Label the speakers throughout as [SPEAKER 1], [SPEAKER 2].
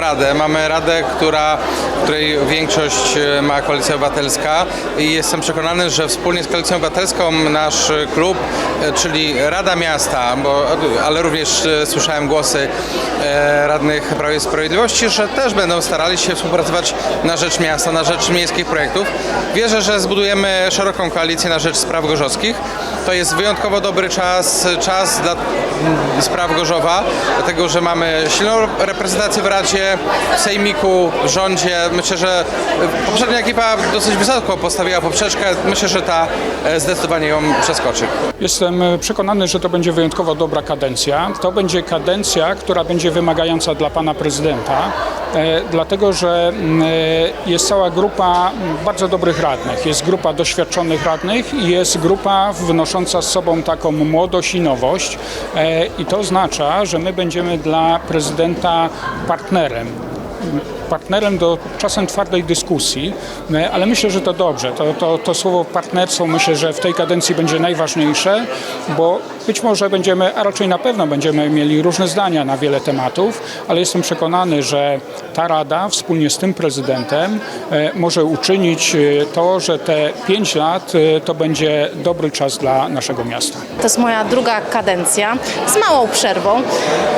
[SPEAKER 1] radę. Mamy radę, która, której większość e, ma Koalicja Obywatelska i jestem przekonany, że wspólnie z Koalicją Obywatelską nasz klub, e, czyli Rada Miasta, bo, ale również e, słyszałem głosy radnych Prawa i Sprawiedliwości, że też będą starali się współpracować na rzecz miasta, na rzecz miejskich projektów. Wierzę, że zbudujemy szeroką koalicję na rzecz spraw gorzowskich. To jest wyjątkowo dobry czas, czas dla mm, spraw Gorzowa, dlatego że mamy silną reprezentację w Radzie, w Sejmiku, w rządzie. Myślę, że e, poprzednia ekipa dosyć wysoko postawiła poprzeczkę. Myślę, że ta e, zdecydowanie ją przeskoczy.
[SPEAKER 2] Jestem e, przekonany, że to będzie wyjątkowo dobra kadencja. To będzie kadencja, która będzie wymagająca dla pana prezydenta, dlatego że mm, e, jest cała grupa bardzo dobrych radnych. Jest grupa doświadczonych radnych i jest grupa wynosząca z sobą taką młodość i nowość. E, I to oznacza, że my będziemy dla prezydenta partnerem partnerem do czasem twardej dyskusji, e, ale myślę, że to dobrze. To, to, to słowo partnerstwo myślę, że w tej kadencji będzie najważniejsze, bo być może będziemy, a raczej na pewno będziemy mieli różne zdania na wiele tematów, ale jestem przekonany, że ta Rada wspólnie z tym prezydentem e, może uczynić e, to, że te pięć lat e, to będzie dobry czas dla naszego miasta.
[SPEAKER 3] To jest moja druga kadencja z małą przerwą.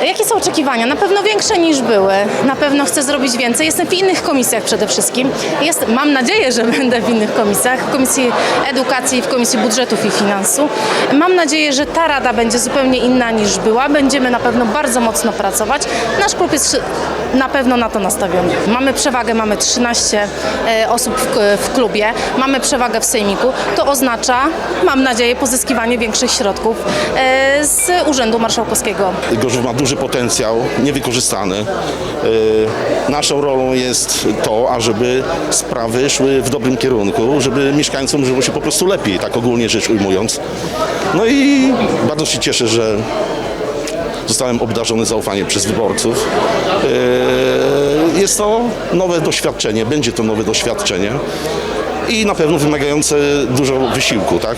[SPEAKER 3] Jakie są oczekiwania? Na pewno większe niż były. Na pewno chcę zrobić więcej. Jestem w innych komisjach przede wszystkim. Jest, mam nadzieję, że będę w innych komisjach. W Komisji Edukacji w Komisji Budżetów i Finansu. Mam nadzieję, że ta rada będzie zupełnie inna niż była. Będziemy na pewno bardzo mocno pracować. Nasz klub jest na pewno na to nastawiony. Mamy przewagę, mamy 13 e, osób w, klubie, mamy przewagę w sejmiku. To oznacza, mam nadzieję, pozyskiwanie większych środków e, z Urzędu Marszałkowskiego.
[SPEAKER 4] Gorzów ma duży potencjał, niewykorzystany. Yy, Naszą rolą jest to, ażeby sprawy szły w dobrym kierunku, żeby mieszkańcom żyło się po prostu lepiej, tak ogólnie rzecz ujmując. No i bardzo się cieszę, że zostałem obdarzony zaufaniem przez wyborców. Yy, Jest to nowe doświadczenie, będzie to nowe doświadczenie i na pewno wymagające dużo wysiłku, tak?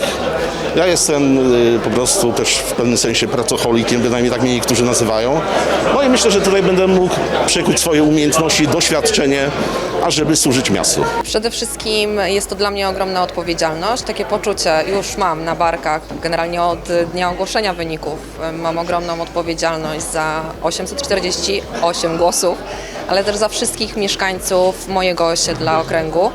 [SPEAKER 4] Ja jestem y, po prostu też w pewnym sensie pracocholikiem, bynajmniej tak mnie niektórzy nazywają. No i myślę, że tutaj będę mógł przekuć swoje umiejętności, doświadczenie, ażeby służyć miastu.
[SPEAKER 5] Przede wszystkim jest to dla mnie ogromna odpowiedzialność. Takie poczucie już mam na barkach. Generalnie od dnia ogłoszenia wyników mam ogromną odpowiedzialność za 848 głosów, ale też za wszystkich mieszkańców mojego osiedla okręgu,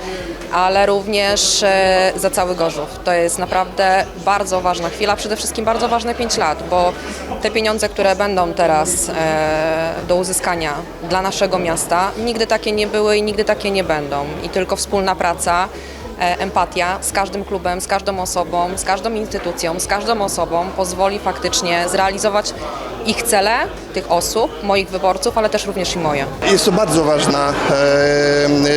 [SPEAKER 5] ale również e, za cały Gorzów. To jest naprawdę bardzo ważna chwila, przede wszystkim bardzo ważne 5 lat, bo te pieniądze, które będą teraz e, do uzyskania dla naszego miasta, nigdy takie nie były i nigdy takie nie będą. I tylko wspólna praca, e, empatia z każdym klubem, z każdą osobą, z każdą instytucją, z każdą osobą pozwoli faktycznie zrealizować ich cele, tych osób, moich wyborców, ale też również i moje.
[SPEAKER 6] Jest to bardzo ważna e,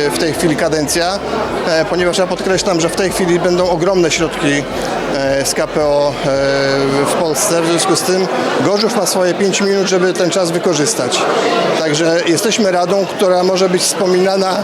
[SPEAKER 6] w tej chwili kadencja, e, ponieważ ja podkreślam, że w tej chwili będą ogromne środki e, z KPO w Polsce. W związku z tym Gorzów ma swoje 5 minut, żeby ten czas wykorzystać. Także jesteśmy radą, która może być wspominana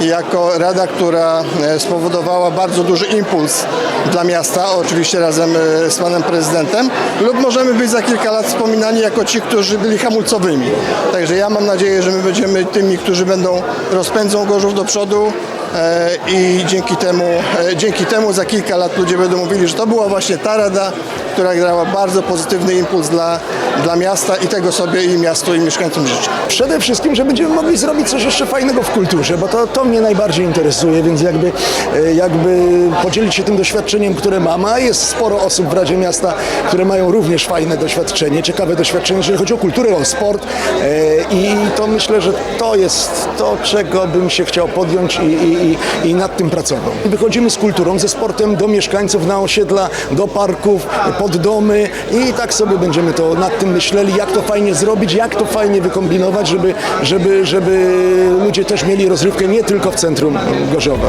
[SPEAKER 6] jako rada, która spowodowała bardzo duży impuls dla miasta, oczywiście razem z panem prezydentem, lub możemy być za kilka lat wspominani jako ci, którzy byli hamulcowymi. Także ja mam nadzieję, że my będziemy tymi, którzy będą rozpędzą Gorzów do przodu e, i dzięki temu, e, dzięki temu za kilka lat ludzie będą mówili, że to była właśnie ta rada, która dała bardzo pozytywny impuls dla, dla miasta i tego sobie i miastu i mieszkańcom życzę.
[SPEAKER 7] Przede wszystkim, że będziemy mogli zrobić coś jeszcze fajnego w kulturze, bo to, to mnie najbardziej interesuje, więc jakby, e, jakby podzielić się tym doświadczeniem, które mam, a jest sporo osób w Radzie Miasta, które mają również fajne doświadczenie, ciekawe doświadczenie, jeżeli chodzi o kulturę, o sport e, i to myślę, że to jest to, czego bym się chciał podjąć i, i, i, nad tym pracował. Wychodzimy z kulturą, ze sportem do mieszkańców, na osiedla, do parków, pod domy i tak sobie będziemy to nad tym myśleli, jak to fajnie zrobić, jak to fajnie wykombinować, żeby, żeby, żeby ludzie też mieli rozrywkę nie tylko w centrum Gorzowa.